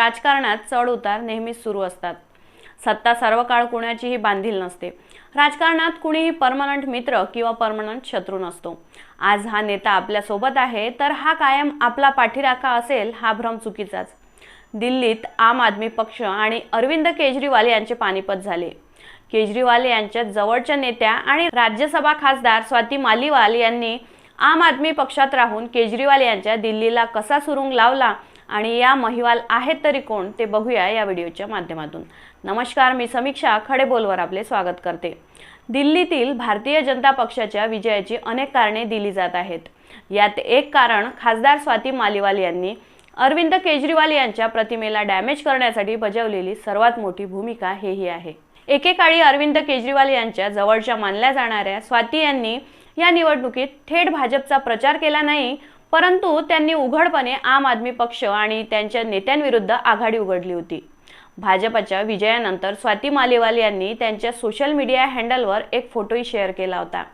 राजकारणात चढ उतार नेहमीच सुरू असतात. सत्ता सर्व काळ कुणाचीही बांधील नसते. राजकारणात कुणीही परमनंट मित्र किंवा परमनंट शत्रू नसतो. आज हा नेता आपल्यासोबत आहे तर हा कायम आपला पाठीराखा असेल हा भ्रम चुकीचाच. दिल्लीत आम आदमी पक्ष आणि अरविंद केजरीवाल यांचे पानिपत झाले. केजरीवाल यांच्या जवळच्या नेत्या आणि राज्यसभा खासदार स्वाती मालीवाल यांनी आम आदमी पक्षात राहून केजरीवाल यांच्या दिल्लीला कसा सुरुंग लावला आणि या महिवाल आहेत तरी कोण ते बघूया या व्हिडिओच्या माध्यमातून. नमस्कार मी समीक्षा खडेबोलवर आपले स्वागत करते. दिल्लीतील भारतीय जनता पक्षाच्या विजयाची अनेक कारणे दिली जात आहेत. यात एक कारण खासदार स्वाती मालीवाल यांनी अरविंद केजरीवाल यांच्या प्रतिमेला डॅमेज करण्यासाठी बजावलेली सर्वात मोठी भूमिका हेही आहे. एकेकाळी अरविंद केजरीवाल यांच्या जवळच्या मानल्या जाणाऱ्या स्वाती यांनी या निवडणुकीत थेट भाजपचा प्रचार केला नाही परंतु त्यांनी उघडपणे आम आदमी पक्ष आणि त्यांच्या नेत्यांविरुद्ध आघाडी उघडली होती. भाजपच्या विजयानंतर स्वाती मालेवाल यांनी त्यांच्या सोशल मीडिया हँडलवर एक फोटोही शेअर केला होता.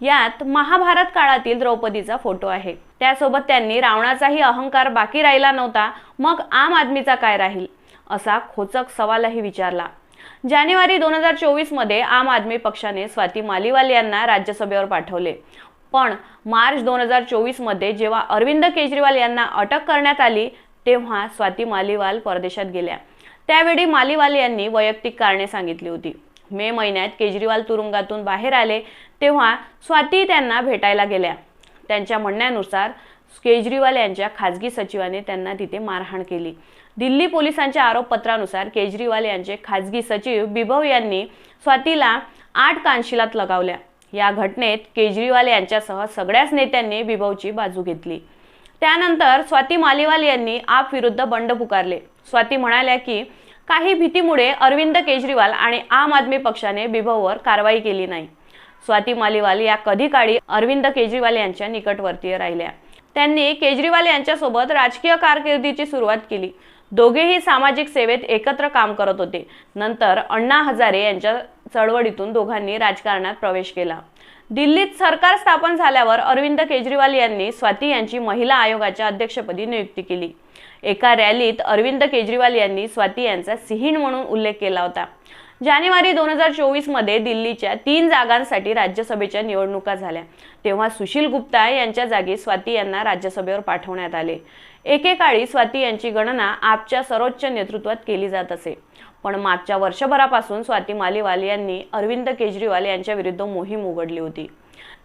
यात महाभारत काळातील द्रौपदीचा फोटो आहे. त्यासोबत त्यांनी रावणाचाही अहंकार बाकी राहिला नव्हता मग आम आदमीचा काय राहील? असा खोचक सवालही विचारला. जानेवारी दोन हजार चोवीसमध्ये आम आदमी पक्षाने स्वाती मालीवाल यांना राज्यसभेवर पाठवले. पण मार्च दोन हजार चोवीसमध्ये जेव्हा अरविंद केजरीवाल यांना अटक करण्यात आली तेव्हा स्वाती मालीवाल परदेशात गेल्या. त्यावेळी मालीवाल यांनी वैयक्तिक कारणे सांगितली होती. मे महिन्यात केजरीवाल तुरुंगातून बाहेर आले तेव्हा स्वाती त्यांना भेटायला गेल्या. त्यांच्या म्हणण्यानुसार केजरीवाल यांच्या खाजगी सचिवाने त्यांना तिथे मारहाण केली. दिल्ली पोलिसांच्या आरोपपत्रानुसार केजरीवाल यांचे खाजगी सचिव बिभव यांनी स्वातीला आठ कानशिलात लगावल्या. या घटनेत केजरीवाल यांच्यासह सगळ्याच नेत्यांनी बिभवची बाजू घेतली. त्यानंतर स्वाती मालीवाल यांनी आप विरुद्ध बंड पुकारले. स्वाती म्हणाल्या की काही भीतीमुळे अरविंद केजरीवाल आणि आम आदमी पक्षाने बिभववर कारवाई केली नाही. स्वाती मालीवाल या कधी काळी अरविंद केजरीवाल यांच्या निकटवर्तीय राहिल्या. त्यांनी केजरीवाल यांच्यासोबत राजकीय कारकिर्दीची सुरुवात केली. दोघेही सामाजिक सेवेत एकत्र काम करत होते. नंतर अण्णा हजारे यांच्या चळवळीतून दोघांनी राजकारणात प्रवेश केला. दिल्लीत सरकार स्थापन झाल्यावर अरविंद केजरीवाल यांनी स्वाती यांची महिला आयोगाच्या अध्यक्षपदी नियुक्ती केली. एका रॅलीत अरविंद केजरीवाल यांनी स्वाती यांचा सिहीण म्हणून उल्लेख केला होता. जानेवारी दोन हजार चोवीसमध्ये दिल्लीच्या तीन जागांसाठी राज्यसभेच्या निवडणुका झाल्या. तेव्हा सुशील गुप्ता यांच्या जागी स्वाती यांना राज्यसभेवर पाठवण्यात आले. एकेकाळी स्वाती यांची गणना आपच्या सर्वोच्च नेतृत्वात केली जात असे. पण मागच्या वर्षभरापासून स्वाती मालीवाल यांनी अरविंद केजरीवाल यांच्या विरुद्ध मोहीम उघडली होती.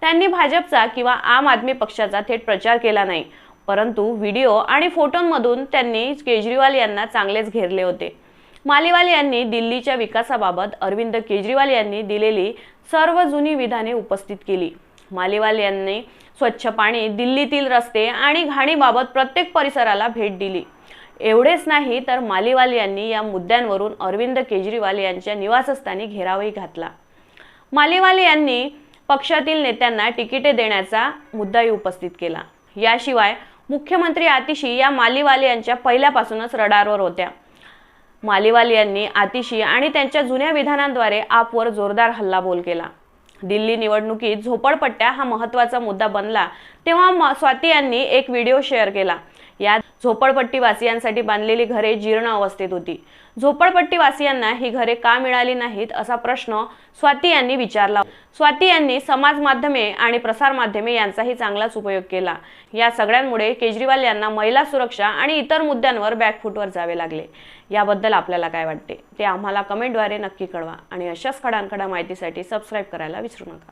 त्यांनी भाजपचा किंवा आम आदमी पक्षाचा थेट प्रचार केला नाही परंतु व्हिडिओ आणि फोटोंमधून त्यांनी केजरीवाल यांना चांगलेच घेरले होते. मालिवाल यांनी दिल्लीच्या विकासाबाबत अरविंद केजरीवाल यांनी दिलेली सर्व जुनी विधाने उपस्थित केली. मालीवाल यांनी स्वच्छ पाणी दिल्लीतील रस्ते आणि घाणीबाबत प्रत्येक परिसराला भेट दिली. एवढेच नाही तर मालीवाल यांनी या मुद्द्यांवरून अरविंद केजरीवाल यांच्या निवासस्थानी घेरावही घातला. मालीवाल यांनी पक्षातील नेत्यांना तिकिटे देण्याचा मुद्दाही उपस्थित केला. याशिवाय मुख्यमंत्री आतिशी या मालीवाल यांच्या पहिल्यापासूनच रडारवर होत्या. मालीवाल यांनी आतिशी आणि त्यांच्या जुन्या विधानांद्वारे आपवर जोरदार हल्लाबोल केला. दिल्ली निवडणुकीत झोपडपट्ट्या हा महत्त्वाचा मुद्दा बनला तेव्हा स्वाती यांनी एक व्हिडिओ शेअर केला. झोपडपट्टीवासियांसाठी बांधलेली घरे जीर्ण अवस्थेत होती. झोपडपट्टीवासियांना ही घरे का मिळाली नाहीत असा प्रश्न स्वाती यांनी विचारला. स्वाती यांनी समाज माध्यमे आणि प्रसार माध्यमे यांचाही चांगलाच उपयोग केला. या सगळ्यांमुळे केजरीवाल यांना महिला सुरक्षा आणि इतर मुद्द्यांवर बॅकफूटवर जावे लागले. याबद्दल आपल्याला काय वाटते? ते आम्हाला कमेंटद्वारे नक्की कळवा आणि अशाच खडांकडा माहितीसाठी सबस्क्राईब करायला विसरू नका.